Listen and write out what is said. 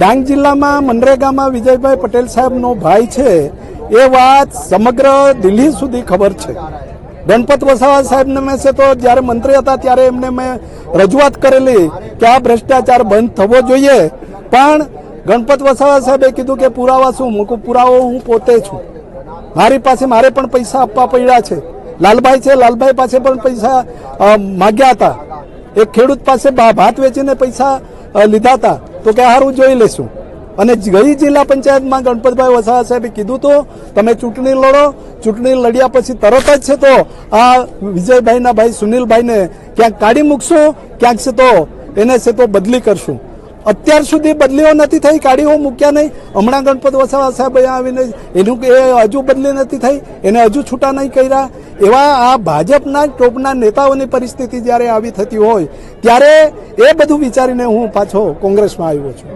ડાંગ જિલ્લામાં મનરેગામાં વિજયભાઈ પટેલ સાહેબનો ભાઈ છે. એ વાત સમગ્ર દિલ્હી સુધી ખબર છે. ગણપત વસાવા સાહેબને મેં છે તો જ્યારે મંત્રી હતા ત્યારે એમને મેં રજૂઆત કરેલી કે આ ભ્રષ્ટાચાર બંધ થવો જોઈએ. પણ ગણપત વસાવા સાહેબે કીધું કે પુરાવા શું? મૂકું પુરાવો હું પોતે છું. મારી પાસે મારે પણ પૈસા આપવા પડ્યા છે. લાલભાઈ છે, લાલભાઈ પાસે પણ પૈસા માગ્યા હતા. એક ખેડૂત પાસે ભાત વેચીને પૈસા લીધા હતા. તો કે હારું જોઈ લેશું અને ગઈ જિલ્લા પંચાયતમાં ગણપતભાઈ વસાવા સાહેબે કીધું તો, તમે ચૂંટણી લડો. ચૂંટણી લડ્યા પછી તરત જ છે તો આ વિજયભાઈના ભાઈ સુનિલભાઈને ક્યાંક કાઢી મૂકશું, ક્યાંક છે તો એને છે તો બદલી કરશું. અત્યાર સુધી બદલીઓ નથી થઈ કાઢીઓ મૂક્યા નહીં. હમણાં ગણપત વસાવા સાહેબ આવીને એનું એ હજુ બદલી નથી થઈ, એને હજુ છૂટા નહીં કર્યા. એવા આ ભાજપના ટોપના નેતાઓની પરિસ્થિતિ જ્યારે આવી થતી હોય, ત્યારે એ બધું વિચારીને હું પાછો કોંગ્રેસમાં આવ્યો છું.